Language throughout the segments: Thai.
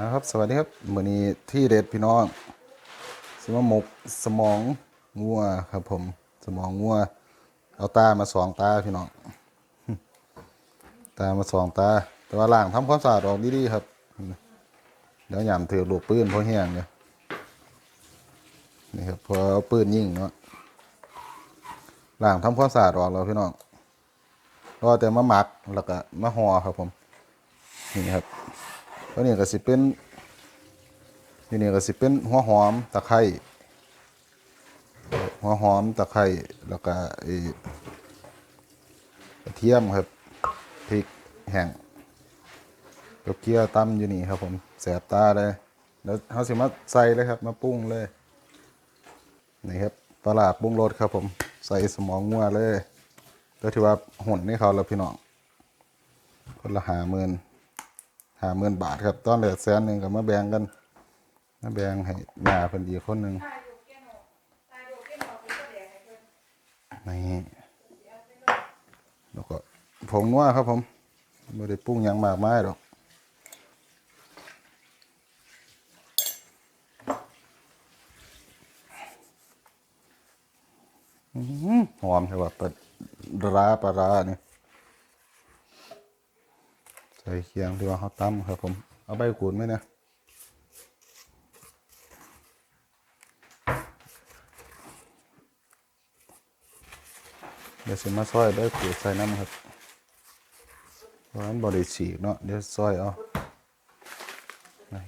นะครับสวัสดีครับมือนี้ที่เด็ดพี่น้องสมมกสมองงัวครับผม สมองงัว เอาตามาสองตาพี่น้องตามาสองตา แต่ว่าล่างทำความสะอาดออกดีๆครับเดี๋ยวหยามถือลูกปืนเพราะแห้งเนี่ยนี่ครับพอเอาปืนยิงเนาะล่างทำความสะอาดออกแล้วพี่น้องรอแต่มาหมักแล้วก็มาห่อครับผมนี่ครับ ตัวนี้ก็สิเป็นนี่นี่ก็สิเป็นหัวหอมตะไคร้หัวหอมตะไคร้แล้วก็กระเทียมครับพริกแห้งกับเกี๊ยวตำอยู่นี่ครับผมแสบตาเลยแล้วเขาสิมาใส่เลยครับ มาปรุงเลยนี่ครับปลาปรุงรสครับผมใส่สมองงัวเลยก็ถือว่าหุ่นให้เขาแล้วพี่น้องคนละหาหมื่น หาหมื่นบาทครับตอนเหลือแสนหนึ่งก็มาแบ่งกันมาแบ่งให้หน้าเพิ่นดีกคนหนึ่งนี่แล้วก็ผงนัวครับผมไม่ได้ปรุงหยังมากมายหรอกหอมใช่ป่ะปลาร้าปลาร้านี่ ใส่เคียงที่ว่าเขาตั้มครับ ผม เอาใบกูดไหมเนี่ยเดี๋ยวสิมาซอยใบกูดใส่น้ำครับเพราะนั้นบริฉีกเนาะเดี๋ยวซอยเอา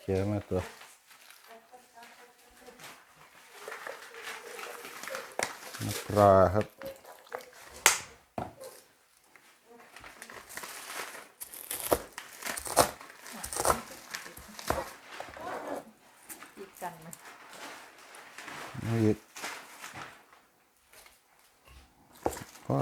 เคี่ยวมาตัวน้ำปลาครับ ติดกันนะ นี่ก็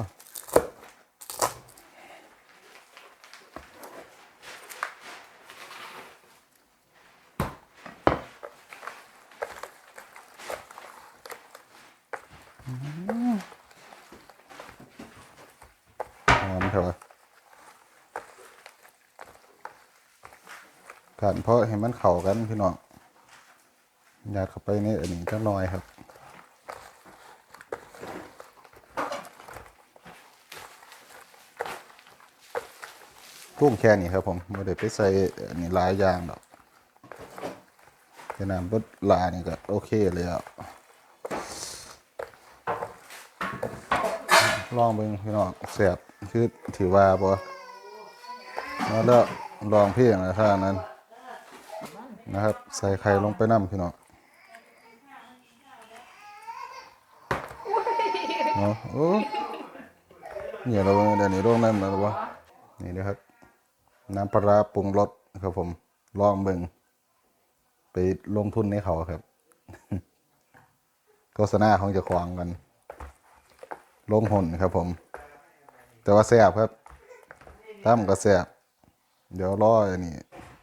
หอมเถอะการเพราะให้มันเข้ากันพี่น้อง ยัดเข้าไปในอันนี้จักหน่อยครับกุ้งแค่นี้ครับผมไม่ได้ไปใส่อันนี้หลายอย่างหรอกแค่น้ำรสลานี่ก็โอเคเลยอะลองเบิ่งพี่น้องแซ่บคือถือว่าบ่มาแล้วลองพียงนะท่านั้นนะครับ ใส่ไข่ลงไปน้ำพี่น้อง เนาะโอ้เนี่ยเราเดี๋ยวนี้ร่วงน้ำแล้ววะนี่นะครับ น้ำปลาปรุงรสครับผม ลองเบิ่งไปลงทุนในเขาครับโฆษณาของจะขวางกัน ลงหุ่นครับผม แต่ว่าแซ่บครับตั้มก็แซ่บเดี๋ยวรออันนี้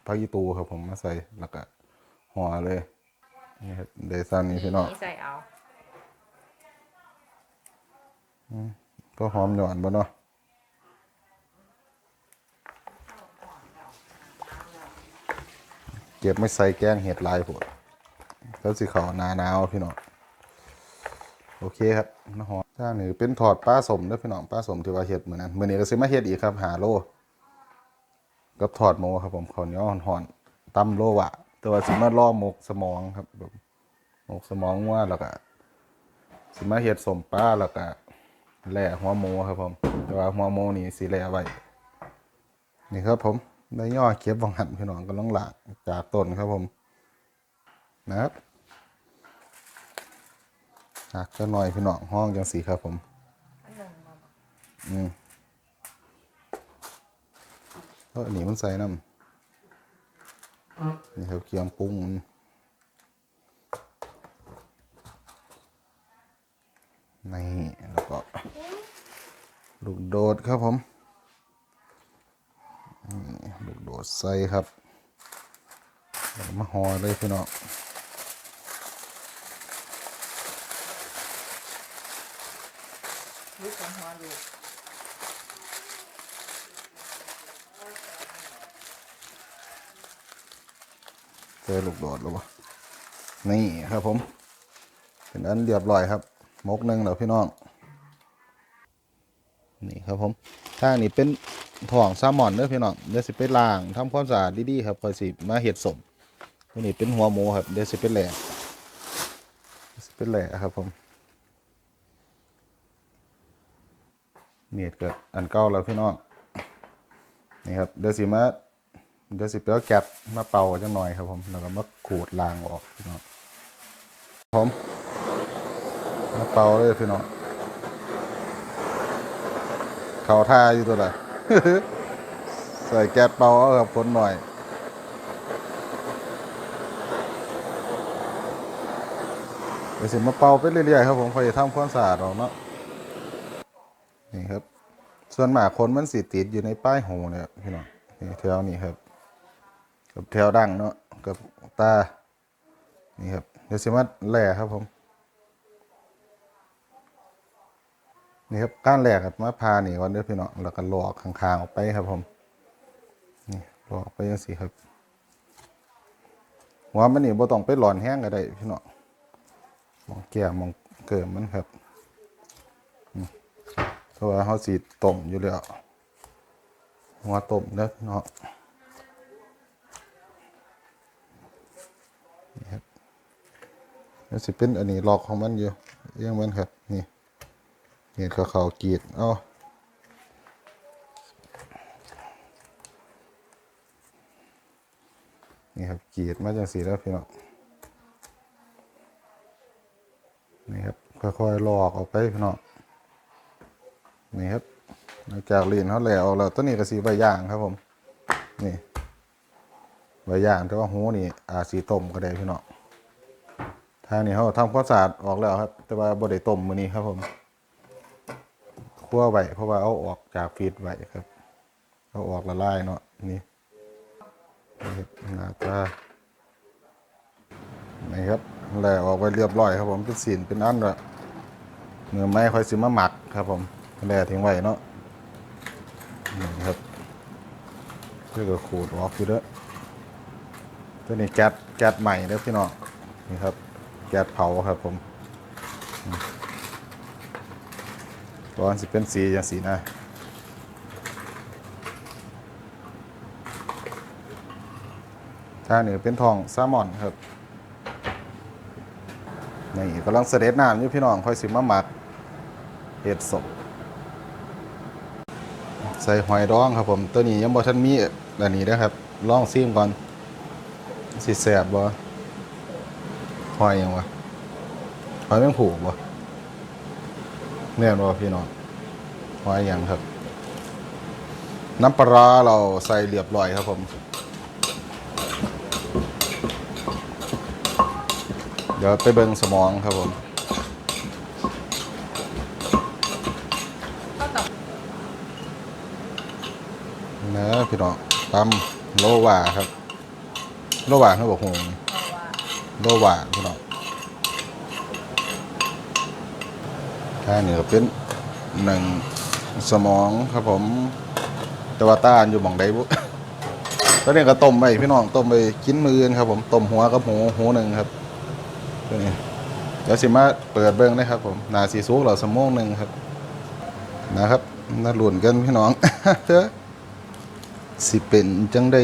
พักยีตูครับผมมาใส่แล้วก็ห่อเลยนี่ครับเดซันนี่พี่น้องใส่เอา ก็หอมหย่อนบ่เนาะเก็บไม่ใส่แกงเห็ดลายผดแล้วสิเขานาหนาวพี่น้องโอเคครับมาหอมถ้านี่เป็นถอดปลาสมด้อพี่น้องปลาสมที่ว่าเห็ดเหมือนนั้นมื้อนี้ก็สิมาเฮ็ดอีกครับหาโลกับถอดหมูครับผมข้าเนียห่อนๆตำโลวะแต่ว่าสิมาล่อหมกสมองครับแบบหมกสมองว่าแล้วก็สิมาเฮ็ดสมปลาแล้วก็ แหล่หัวหมูครับผม แต่ว่าหัวหมูนี่สีแหล่ไว้ นี่ครับผมได้ย่อเก็บวังหันพี่น้องก็ต้องหลากจากต้นครับผม นะครับหักก็หน่อยพี่น้องห้องจังสีครับผมอืมเพราะอันนี้มันใส่น้ำนี่ครับเคียงปรุงมันนี่แล้วก็ ลูกโดดครับผมลูกโดดใส่ครับมาห่อเลยพี่น้องลูกของหัวลูกเจอลูกโดดแล้ววะนี่ครับผม เป็นอันเรียบร้อยครับ มกหนึ่งแล้วพี่น้อง ครับผมทางนี้เป็นถ่องซลมอนเด้อพี่น้องเดี๋ยวสิไปล้างทำความสะอาดดีๆครับค่อยสิมาเห็ดสมตัวนี้เป็นหัวหมูครับเดี๋ยวสิเป็นแหล่สิเป็นแหล่ครับผมเนียดก็อันเก่าแล้วพี่น้องนี่ครับเดี๋ยวสิมาเดี๋ยวสิไปเอาแก๊สมาเป่าจังหน่อยครับผมแล้วก็มาขูดล้างออกพี่น้องผมมาเป่าเลยพี่น้อง เขาท่าอยู่ตัวไหนใส่แก๊สเป่าเอาครับคนหน่อยเดี๋ยวสิมาเป่าไปเรื่อยๆครับผมคอยทำความสะอาดออกเนาะนี่ครับ ส่วนหมากคนมันสิติดอยู่ในป้ายหูเนี่ยพี่น้องนี่แถวนี้ครับ กับแถวดังเนาะกับตานี่ครับเดี๋ยวสิมาแหล่ครับผม นี่ครับก้านแรกครับมาพานีก่อนเด้อพี่น้องแล้วก็หลอกข้างๆออกไปครับผมนี่หลอกไปยังสีครับหัวมันนี่บ่ต้องไปหลอนแห้งก็ได้พี่น้องมองแก้มองเกิมมันครับอืมเพราะว่าเขาสีต้มอยู่แล้วหัวต้มเด้อพี่น้องนี่ครับแล้วสิเป็นอันนี้หลอกของมันอยู่เรื่องมันครับนี่ เห็ดเขาเขากีดเอานี่ครับกีดมาจังสีแล้วพี่น้องนี่ครับค่อยๆลอกออกไปพี่น้องนี่ครับหลังจากลีนเขาแล้วแล้วต้นนี้ก็สีใบย่างครับผมนี่ใบย่างแต่ว่าหูนี่อาสีต้มก็ได้พี่น้องทางนี้เขาทำความสะอาดออกแล้วครับ แต่ว่าบ่ได้ต้มมือนี้ครับผม คั่วไว้เพราะว่าเอาออกจากฟีดไว้ครับ เอาออกละลายเนาะนี่นี่ครับหน้าตานี่ครับแหล่ออกไปเรียบร้อยครับผมเป็นสีนเป็นอันละเนื้อไม้ค่อยซื้อมาหมักครับผมแหล่ทิ้งไว้เนาะนี่ครับเพื่อก็ขูดออกอยู่เด้อตัวนี้แก๊สแก๊สใหม่เด้อพี่น้องนี่ครับแก๊สเผาครับผม ตอนสิเป็นสีอย่างสีนะถ้าเหนือเป็นทองซลมอนครับนี่กำลังเสด็จน้ำอยู่พี่น้องค่อยสิมาหมักเห็ดสดใส่หอยดองครับผม ตัวนี้ยังบ่ทันมีอันนี้นะครับลองซิมก่อนสิแสบบ่หอยยังวะหอยแมงผูกบ่ แน่นว่าพี่น้องหอยหยังครับ น้ำปลาเราใส่เรียบร้อยครับผม เดี๋ยวไปเบิ่งสมองครับผมนะพี่น้องตำโลว่าครับ โลว่าเขาบอกหงโลว่าพี่น้อง ท่านี่ก็เป็นหนึ่งสมองครับผมแต่ว่าต้านอยู่หมองใดบุตอนนี้ก็ต้มไปพี่น้องต้มไปกินมือนครับผมต้มหัวกับหูหูหนึ่งครับตัวนี้เดี๋ยวสิมาเปิดเบิ้งนะครับ ผมหนาสีสุกเราสมองหนึ่งครับ นะครับน่าหลุนกันพี่น้องเจ้อสิเป็นจังใด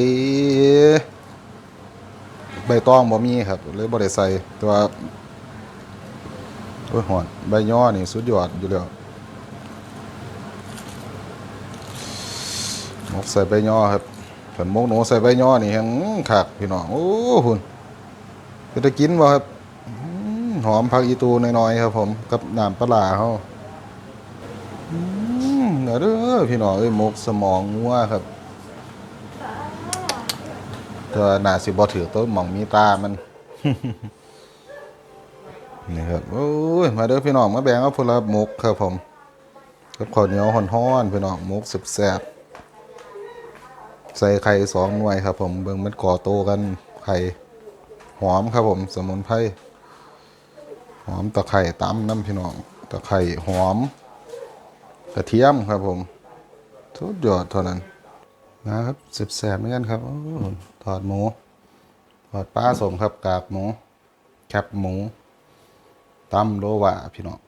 ใบตองบ่มีครับเลยบ่ได้ใส่แตัวา โอ้ยหอนใบย่อนี่สุดยอดอยู่แล้วหมกใส่ใบย่อครับผันหมกหนูใส่ใบย่อนี่แฮงคักพี่น้องโอ้หุ่นจะได้กินบ่ครับหอมผักอีตูน้อยๆครับ ผมกับน้ำปลาร้าเฮาอืมเด้อพี่น้องเอ้ยหมกสมองงัวครับตัวหน้าสิบอถือต้นหมองมีตามัน นี่ครับโอ้ยมาเด้อพี่น้องมาแบ่งเอาพลหมกครับผมกับข้าวเหนียวห่อนๆพี่น้องหมกสุบแซ่บใส่ไข่สองหน่วยครับ ผมเบิ่งมันก่อโตกันไข่หอมครับผม สมุนไพรหอมตะไคร่ตำน้ำพี่น้องตะไคร่หอม กระเทียมครับผมทุกยอดเท่านั้นนะครับสิบแสบเหมือนกันครับอถอดหมูทอดปลาสมครับกากหมูแคบหมู ตำโลวะพี่น้อง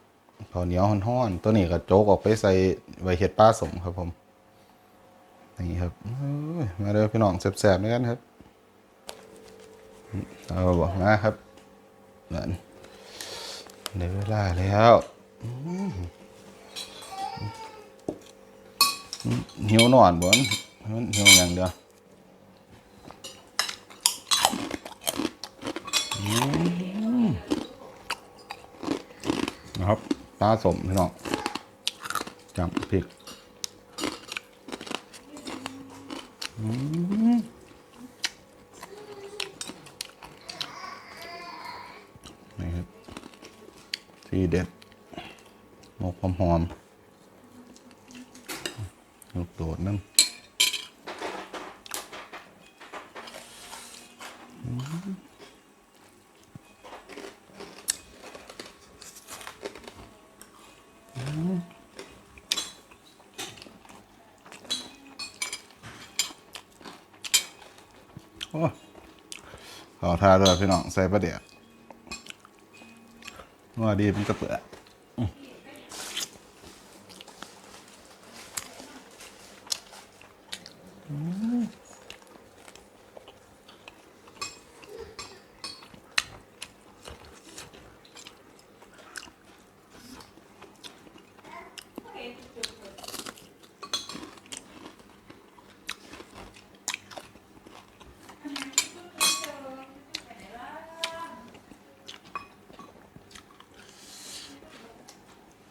ข้าวเหนียวห้อนๆตัวนี้ก็โจกออกไปใส่ไว้เห็ดปลาสมครับผมนี่ครับมาเด้อพี่น้องแซ่บๆด้วยกันครับเอาบอกมาครับนั่นได้เวลาแล้วอืมหิวนอนบ่มันหิวอย่างเดียว นะครับ ปลาสมพี่น้องจับพริกนี่ครับทีเด็ดหมกหอมหอมลูกโดดนั่นโอ้ ขอทาด้วยพี่น้องใส่ประเดี๋ยวว่าดีมันก็เปื่อย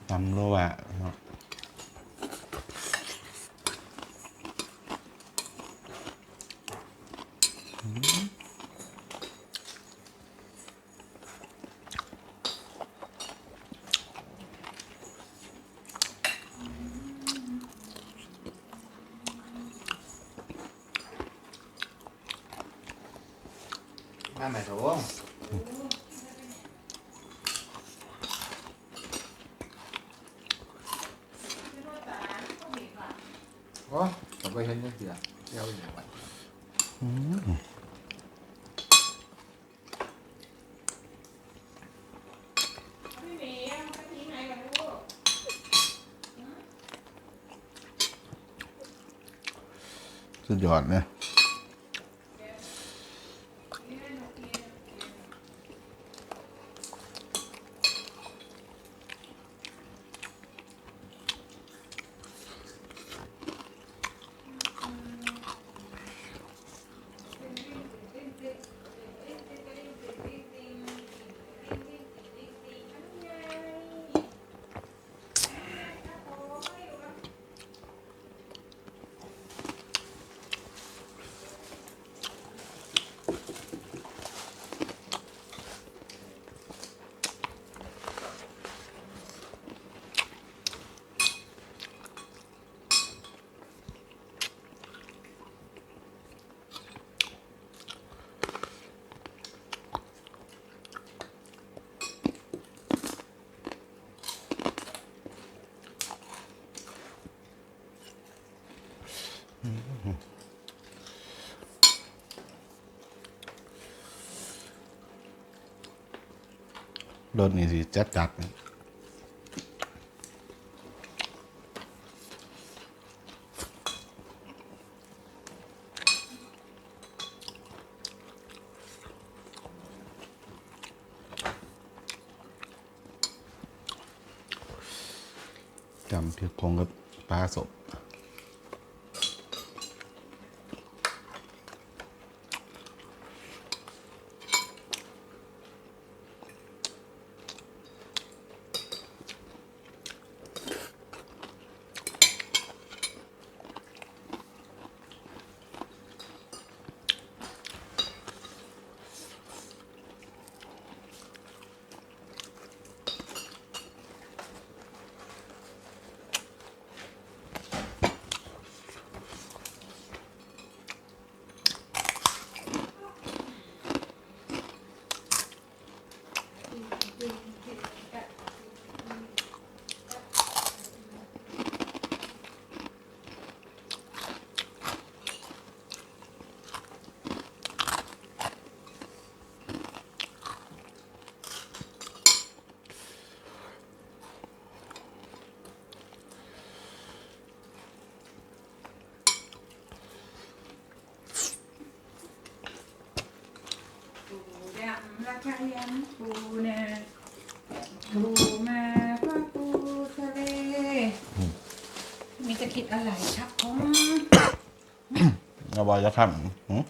ตำโลวะเนาะ มาใหม่โถ โอ้ผมไปเห็นยังเสียเที่ยวอยู่วันสุดยอดเนี่ย รสนี่สิจัดจัด อะไรครับผมเอาบอยจะทำหืม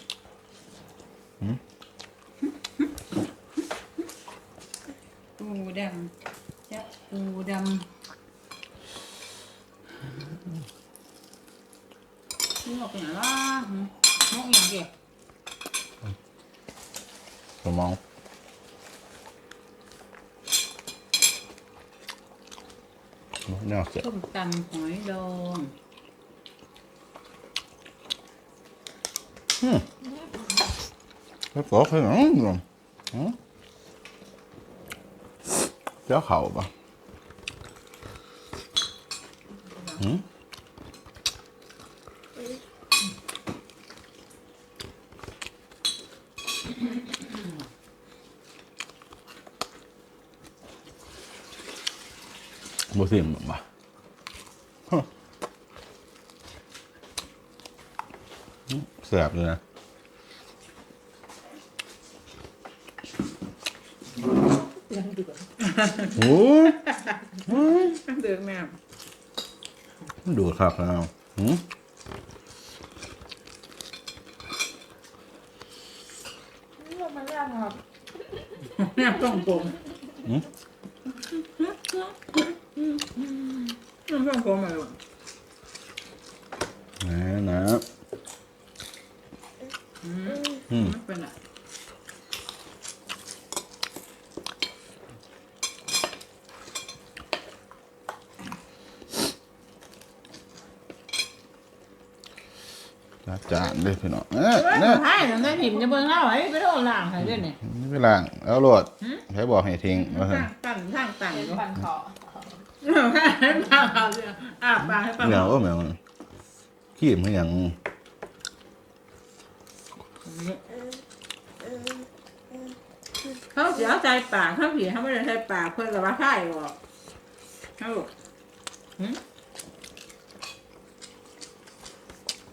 ปูดำจะปูดำนี่ออกไปไหนล่ะหืมนกอย่างเดียวสมองเนี่ยเสร็จต้มตำหอยดอง แล้วก็คืออืมอืมเจ้าเข่าปะอืมบ่เสียงหรอกปะฮะ อืมแสบเลยนะโอ้เดือดแม่ดูครับแล้วหืมนี่มันยากครับแม่ต้องผมน้ำต้องผมมาลูกนะนะอืม ไม่ เป็นไรจัดจานเลยพี่น้องเอ๊ะเฮ้ยเนี่ยให้หนูได้หิมจะเบิ่งเล่าไอ้ไปโดนล่างให้ด้วยเนี่ยนี่เวลาเอาโหลดใช้บอกให้ทิ้งว่าซั่นตั้งตั้งตั้งเห็นอยู่ฟันคอให้ปากเอาสิอาปากให้ปากเหนียวก็เหนียวขี้มันอย่าง เขาเสียใจปากเขาผีเขาไม่ได้ใช้ปากเพื่อนกับว่าไข่หรอกเขาบอกหืม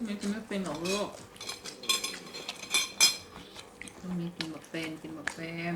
ไม่กินไม่เป็นหรอกลูกต้องมีกินแบบเป็นกินแบบเป็น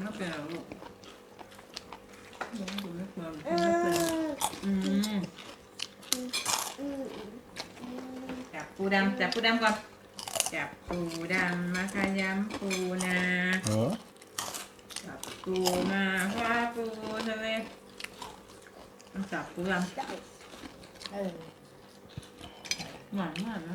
ไม่เป็นอืมจับปูดำจับปูดำก่อน จับปูดำมาขยำปูนาเออจับปูมาว่าปูทะเลต้องจับปูดำเออหวานมากนะ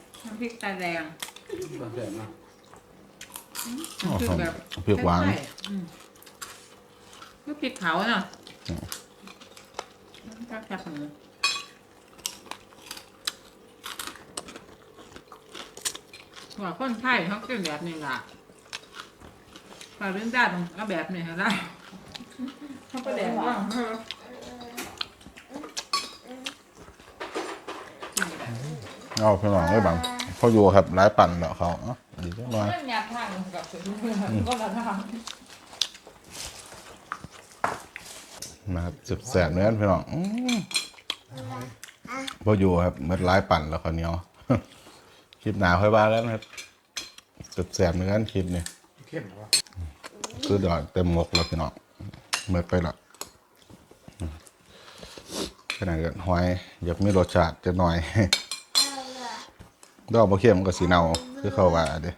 มแม่แบบเดี๋ยวแม่แบบเดี๋ยวแม่แบบอืมอืมต้องเจ้าสิตักตักตักตักแล้วมันหืมเอาดูครับน้ำพริกตาแดงมาเสร็จนะอ๋อคือครับแบบพริกหวาน ใช่อืมก็พริกเผาเนาะก็แค่ของว่าคนไทยเขากินแบบนี้ล่ะพอเรื่องได้ต้องเอาแบบนี้ให้ได้เขาก็แดงว่างเออเอาพี่น้องได้บัง พออยู่ครับหลายปั่นแล้วเขาเอะดีจังเลยมันหยาบทางกับก็ละทางนะครับสุดแสบเนื้อพี่น้องอื้อพออยู่ครับเมื่อร้ายปั่นแล้วข้าวเหนียวคลิปหนาค่อยบ้าแล้วนะครับสุดแสบเนื้อคลิปนี้เข้มวะคือดอกเต็มหมกแล้วพี่น้องเมื่อไปละขนาดเกิดหอยอยากมีรสชาติจะหน่อย ดอกมะเขือมันก็สีเนาคือเขาว่าเด้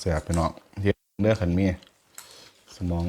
แสบพี่น้องเฮ็ดเนื้อขันมี สมอง